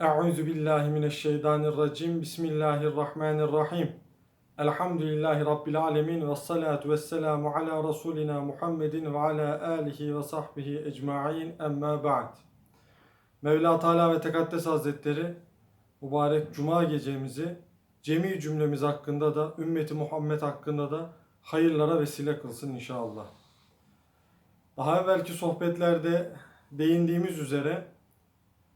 Euzu billahi mineşşeytanirracim. Bismillahirrahmanirrahim. Elhamdülillahi rabbil alamin ve salatu vesselamu ala rasulina Muhammedin ve ala alihi ve sahbihi ecmaîn. Emma ba'd. Mevla Teala ve Tekaddes Hazretleri mübarek cuma gecemizi cemi cümlemiz hakkında da ümmeti Muhammed hakkında da hayırlara vesile kılsın inşallah. Daha evvelki sohbetlerde değindiğimiz üzere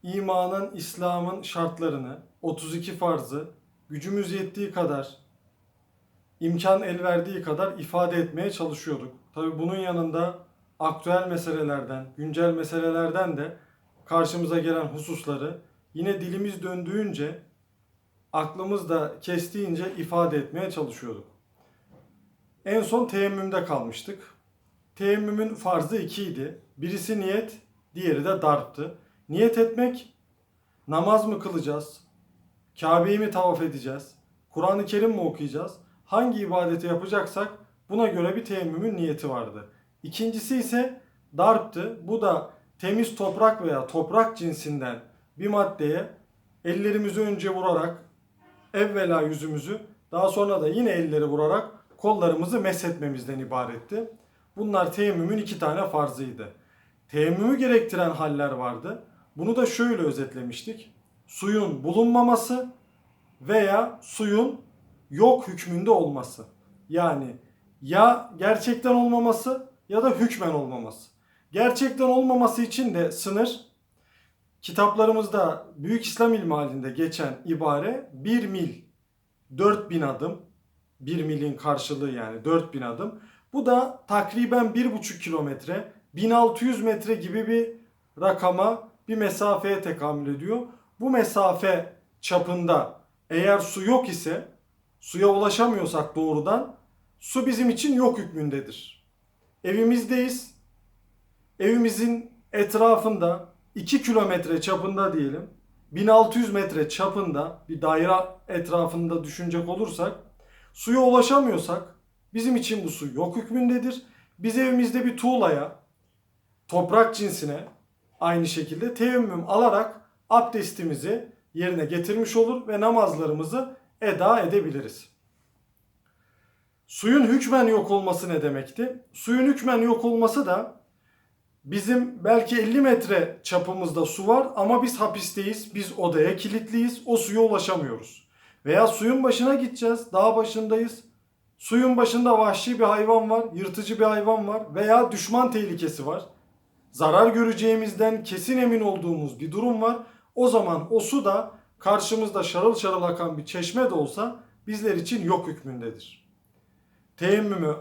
imanın, İslam'ın şartlarını, 32 farzı gücümüz yettiği kadar, imkan el verdiği kadar ifade etmeye çalışıyorduk. Tabi bunun yanında aktüel meselelerden, güncel meselelerden de karşımıza gelen hususları yine dilimiz döndüğünce, aklımız da kestiğince ifade etmeye çalışıyorduk. En son teyemmümde kalmıştık. Teyemmümün farzı ikiydi. Birisi niyet, diğeri de darptı. Niyet etmek, namaz mı kılacağız? Kabe'yi mi tavaf edeceğiz? Kur'an-ı Kerim mi okuyacağız? Hangi ibadeti yapacaksak buna göre bir teyemmümün niyeti vardı. İkincisi ise darptı. Bu da temiz toprak veya toprak cinsinden bir maddeye ellerimizi önce vurarak evvela yüzümüzü daha sonra da yine elleri vurarak kollarımızı meshetmemizden ibaretti. Bunlar teyemmümün iki tane farzıydı. Teyemmümü gerektiren haller vardı. Bunu da şöyle özetlemiştik. Suyun bulunmaması veya suyun yok hükmünde olması. Yani ya gerçekten olmaması ya da hükmen olmaması. Gerçekten olmaması için de sınır kitaplarımızda Büyük İslam ilmi halinde geçen ibare 1 mil 4000 adım 1 milin karşılığı yani 4000 adım. Bu da takriben 1,5 kilometre 1600 metre gibi bir rakama bir mesafeye tekamül ediyor. Bu mesafe çapında eğer su yok ise suya ulaşamıyorsak doğrudan su bizim için yok hükmündedir. Evimizdeyiz. Evimizin etrafında 2 kilometre çapında diyelim 1600 metre çapında bir daire etrafında düşünecek olursak suya ulaşamıyorsak bizim için bu su yok hükmündedir. Biz evimizde bir tuğlaya, toprak cinsine aynı şekilde teyemmüm alarak abdestimizi yerine getirmiş olur ve namazlarımızı eda edebiliriz. Suyun hükmen yok olması ne demekti? Suyun hükmen yok olması da bizim belki 50 metre çapımızda su var ama biz hapisteyiz, biz odaya kilitliyiz, o suya ulaşamıyoruz. Veya suyun başına gideceğiz, dağ başındayız. Suyun başında vahşi bir hayvan var, yırtıcı bir hayvan var veya düşman tehlikesi var. Zarar göreceğimizden kesin emin olduğumuz bir durum var. O zaman o su da karşımızda şarıl şarıl akan bir çeşme de olsa bizler için yok hükmündedir. Teyemmümü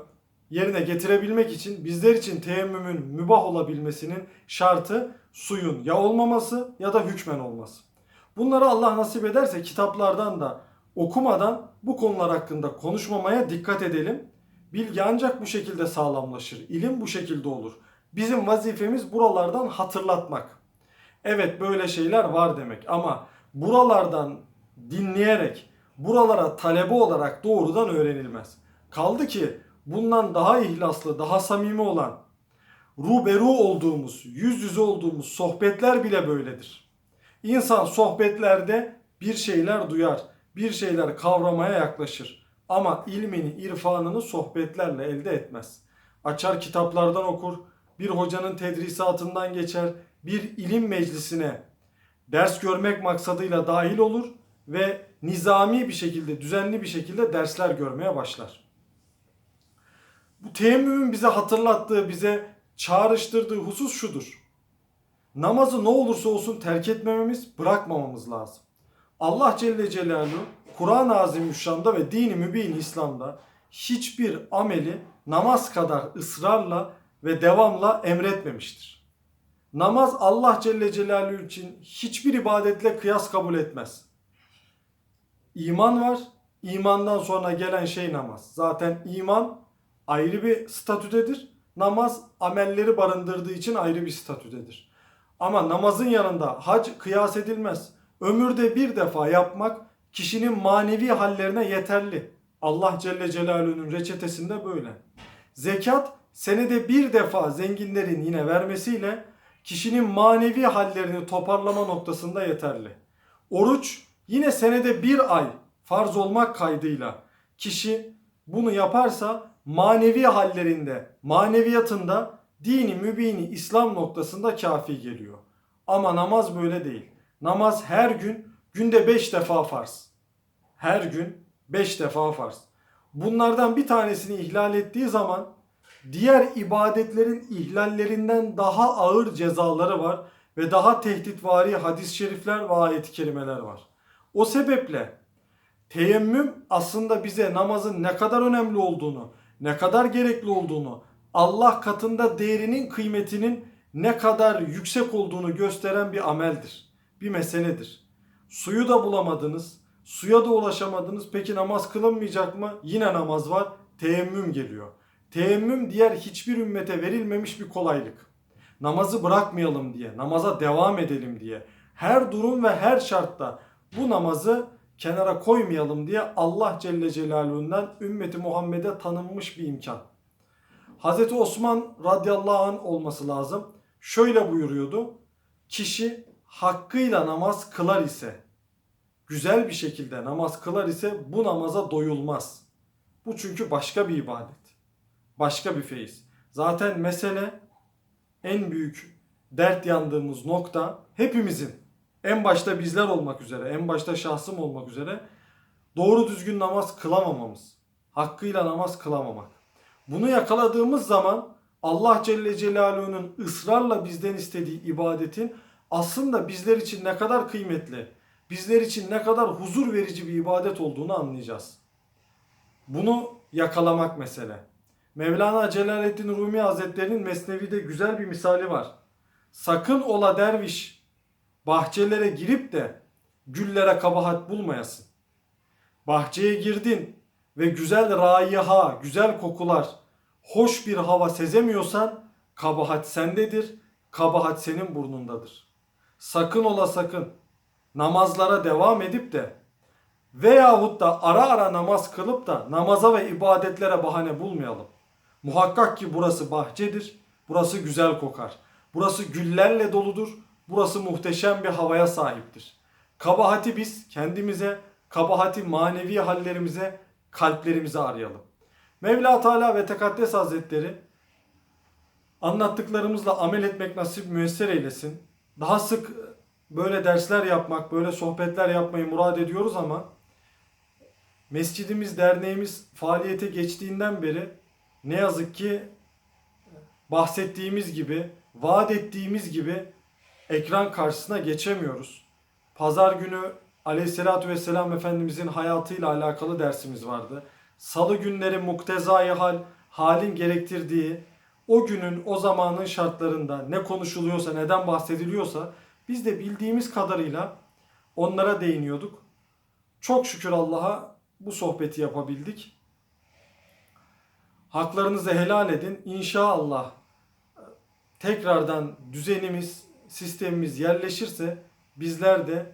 yerine getirebilmek için bizler için teyemmümün mübah olabilmesinin şartı suyun ya olmaması ya da hükmen olması. Bunları Allah nasip ederse kitaplardan da okumadan bu konular hakkında konuşmamaya dikkat edelim. Bilgi ancak bu şekilde sağlamlaşır. İlim bu şekilde olur. Bizim vazifemiz buralardan hatırlatmak. Evet böyle şeyler var demek ama buralardan dinleyerek, buralara talebe olarak doğrudan öğrenilmez. Kaldı ki bundan daha ihlaslı, daha samimi olan, ruberu olduğumuz, yüz yüze olduğumuz sohbetler bile böyledir. İnsan sohbetlerde bir şeyler duyar, bir şeyler kavramaya yaklaşır. Ama ilmini, irfanını sohbetlerle elde etmez. Açar kitaplardan okur, bir hocanın tedrisatından geçer, bir ilim meclisine ders görmek maksadıyla dahil olur ve nizami bir şekilde, düzenli bir şekilde dersler görmeye başlar. Bu teyemmümün bize hatırlattığı, bize çağrıştırdığı husus şudur. Namazı ne olursa olsun terk etmememiz, bırakmamamız lazım. Allah Celle Celaluhu Kur'an-ı Azimüşşan'da ve dini mübin İslam'da hiçbir ameli namaz kadar ısrarla ve devamla emretmemiştir. Namaz Allah Celle Celaluhu için hiçbir ibadetle kıyas kabul etmez. İman var, imandan sonra gelen şey namaz. Zaten iman ayrı bir statüdedir. Namaz amelleri barındırdığı için ayrı bir statüdedir. Ama namazın yanında hac kıyas edilmez. Ömürde bir defa yapmak kişinin manevi hallerine yeterli. Allah Celle Celaluhu'nun reçetesinde böyle. Zekat senede bir defa zenginlerin yine vermesiyle kişinin manevi hallerini toparlama noktasında yeterli. Oruç yine senede bir ay farz olmak kaydıyla kişi bunu yaparsa manevi hallerinde, maneviyatında dini mübini İslam noktasında kafi geliyor. Ama namaz böyle değil. Namaz her gün günde beş defa farz. Her gün beş defa farz. Bunlardan bir tanesini ihlal ettiği zaman diğer ibadetlerin ihlallerinden daha ağır cezaları var ve daha tehditvari hadis-i şerifler ve ayet-i kerimeler var. O sebeple teyemmüm aslında bize namazın ne kadar önemli olduğunu, ne kadar gerekli olduğunu, Allah katında değerinin kıymetinin ne kadar yüksek olduğunu gösteren bir ameldir. Bir meseledir. Suyu da bulamadınız, suya da ulaşamadınız. Peki namaz kılınmayacak mı? Yine namaz var. Teyemmüm geliyor. Teyemmüm diğer hiçbir ümmete verilmemiş bir kolaylık. Namazı bırakmayalım diye, namaza devam edelim diye. Her durum ve her şartta bu namazı kenara koymayalım diye Allah Celle Celaluhu'ndan ümmeti Muhammed'e tanınmış bir imkan. Hazreti Osman radıyallahu anh olması lazım. Şöyle buyuruyordu. Kişi hakkıyla namaz kılar ise, güzel bir şekilde namaz kılar ise bu namaza doyulmaz. Bu çünkü başka bir ibadet. Başka bir feyiz. Zaten mesele en büyük dert yandığımız nokta hepimizin en başta bizler olmak üzere, en başta şahsım olmak üzere doğru düzgün namaz kılamamamız. Hakkıyla namaz kılamamak. Bunu yakaladığımız zaman Allah Celle Celaluhu'nun ısrarla bizden istediği ibadetin aslında bizler için ne kadar kıymetli, bizler için ne kadar huzur verici bir ibadet olduğunu anlayacağız. Bunu yakalamak mesele. Mevlana Celaleddin Rumi Hazretleri'nin Mesnevi'de güzel bir misali var. Sakın ola derviş bahçelere girip de güllere kabahat bulmayasın. Bahçeye girdin ve güzel raiha, güzel kokular, hoş bir hava sezemiyorsan kabahat sendedir, kabahat senin burnundadır. Sakın ola sakın namazlara devam edip de veyahut da ara ara namaz kılıp da namaza ve ibadetlere bahane bulmayalım. Muhakkak ki burası bahçedir, burası güzel kokar. Burası güllerle doludur, burası muhteşem bir havaya sahiptir. Kabahati biz kendimize, kabahati manevi hallerimize, kalplerimize arayalım. Mevla Teala ve Tekaddes Hazretleri anlattıklarımızla amel etmek nasip müesser eylesin. Daha sık böyle dersler yapmak, böyle sohbetler yapmayı murad ediyoruz ama mescidimiz, derneğimiz faaliyete geçtiğinden beri ne yazık ki bahsettiğimiz gibi, vaat ettiğimiz gibi ekran karşısına geçemiyoruz. Pazar günü Aleyhisselatü Vesselam Efendimizin hayatıyla alakalı dersimiz vardı. Salı günleri muktezai hal, halin gerektirdiği o günün, o zamanın şartlarında ne konuşuluyorsa, neden bahsediliyorsa biz de bildiğimiz kadarıyla onlara değiniyorduk. Çok şükür Allah'a bu sohbeti yapabildik. Haklarınızı helal edin. İnşallah tekrardan düzenimiz, sistemimiz yerleşirse bizler de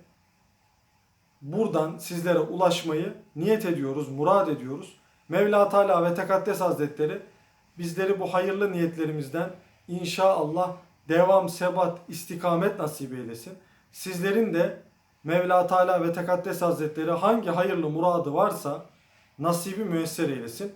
buradan sizlere ulaşmayı niyet ediyoruz, murad ediyoruz. Mevla Teala ve Tekaddes Hazretleri bizleri bu hayırlı niyetlerimizden inşallah devam, sebat, istikamet nasip eylesin. Sizlerin de Mevla Teala ve Tekaddes Hazretleri hangi hayırlı muradı varsa nasibi müesser eylesin.